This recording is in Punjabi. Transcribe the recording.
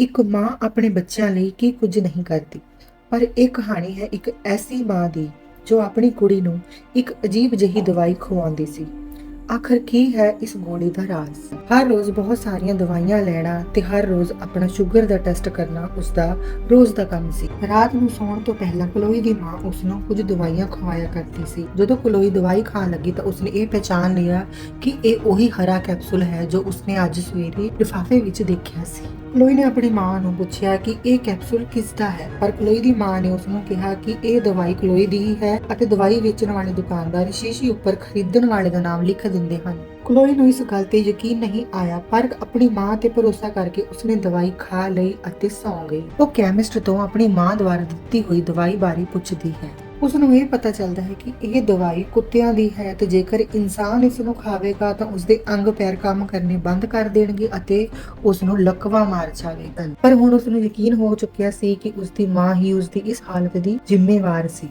ਇੱਕ ਮਾਂ ਆਪਣੇ ਬੱਚਿਆਂ ਲਈ ਕੀ ਕੁਝ ਨਹੀਂ ਕਰਦੀ। ਪਰ ਇਹ ਕਹਾਣੀ ਹੈ ਇੱਕ ਐਸੀ ਮਾਂ ਦੀ, ਜੋ ਆਪਣੀ ਕੁੜੀ ਨੂੰ ਇੱਕ ਅਜੀਬ ਜਿਹੀ ਦਵਾਈ ਖਵਾਉਂਦੀ ਸੀ। ਆਖਰ ਕੀ ਹੈ ਇਸ ਗੋਲੀ ਦਾ ਰਾਜ਼? ਹਰ ਰੋਜ਼ ਬਹੁਤ ਸਾਰੀਆਂ ਦਵਾਈਆਂ ਲੈਣਾ ਤੇ ਹਰ ਰੋਜ਼ ਆਪਣਾ ਸ਼ੂਗਰ ਦਾ ਟੈਸਟ ਕਰਨਾ ਉਸ ਦਾ ਰੋਜ਼ ਦਾ ਕੰਮ ਸੀ। ਰਾਤ ਨੂੰ ਸੌਣ ਤੋਂ ਪਹਿਲਾਂ ਕਲੋਈ ਦੀ ਮਾਂ ਉਸ ਨੂੰ ਕੁਝ ਦਵਾਈਆਂ ਖਵਾਇਆ ਕਰਦੀ ਸੀ। ਜਦੋਂ ਕਲੋਈ ਦਵਾਈ ਖਾਣ ਲੱਗੀ ਤਾਂ ਉਸਨੇ ਇਹ ਪਛਾਣ ਲਿਆ ਕਿ ਇਹ ਉਹੀ ਹਰਾ ਕੈਪਸੂਲ ਹੈ ਜੋ ਉਸਨੇ ਅੱਜ ਸਵੇਰੇ ਲਿਫਾਫੇ ਵਿੱਚ ਦੇਖਿਆ ਸੀ। ਕਲੋਈ ਨੇ ਆਪਣੀ ਮਾਂ ਨੂੰ ਪੁੱਛਿਆ ਕਿ ਇਹ ਕੈਪਸੂਲ ਕਿਸ ਦਾ ਹੈ? ਪਰ ਕਲੋਈ ਦੀ ਮਾਂ ਨੇ ਉਸ ਨੂੰ ਕਿਹਾ ਕਿ ਇਹ ਦਵਾਈ ਕਲੋਈ ਦੀ ਹੀ ਹੈ ਅਤੇ ਦਵਾਈ ਵੇਚਣ ਵਾਲੇ ਦੁਕਾਨਦਾਰ ਸ਼ੀਸ਼ੀ ਉੱਪਰ ਖਰੀਦਣ ਵਾਲੇ ਦਾ ਨਾਮ ਲਿਖ ਦਿੰਦੇ ਹਨ। ਕਲੋਈ ਨੂੰ ਇਸ ਗੱਲ ਤੇ ਯਕੀਨ ਨਹੀਂ ਆਇਆ, ਪਰ ਆਪਣੀ ਮਾਂ ਤੇ ਭਰੋਸਾ ਕਰਕੇ ਉਸਨੇ ਦਵਾਈ ਖਾ ਲਈ ਅਤੇ ਸੌਂ ਗਈ। ਉਹ ਕੈਮਿਸਟ ਤੋਂ ਆਪਣੀ ਮਾਂ ਦੁਆਰਾ ਦਿੱਤੀ ਹੋਈ ਦਵਾਈ ਬਾਰੇ ਪੁੱਛਦੀ ਹੈ। ਉਸ ਨੂੰ ਇਹ ਪਤਾ ਚੱਲਦਾ ਹੈ ਕਿ ਇਹ ਦਵਾਈ ਕੁੱਤਿਆਂ ਦੀ ਹੈ ਤੇ ਜੇਕਰ ਇਨਸਾਨ ਇਸ ਨੂੰ ਖਾਵੇਗਾ ਤਾਂ ਉਸ ਦੇ ਅੰਗ ਪੈਰ ਕੰਮ ਕਰਨੇ ਬੰਦ ਕਰ ਦੇਣਗੇ ਅਤੇ ਉਸ ਨੂੰ ਲਕਵਾ ਮਾਰ ਜਾਵੇਗਾ। ਪਰ ਹੁਣ ਉਸ ਨੂੰ ਯਕੀਨ ਹੋ ਚੁੱਕਿਆ ਸੀ ਕਿ ਉਸ ਦੀ ਮਾਂ ਹੀ ਉਸ ਦੀ ਇਸ ਹਾਲਤ ਦੀ ਜ਼ਿੰਮੇਵਾਰ ਸੀ।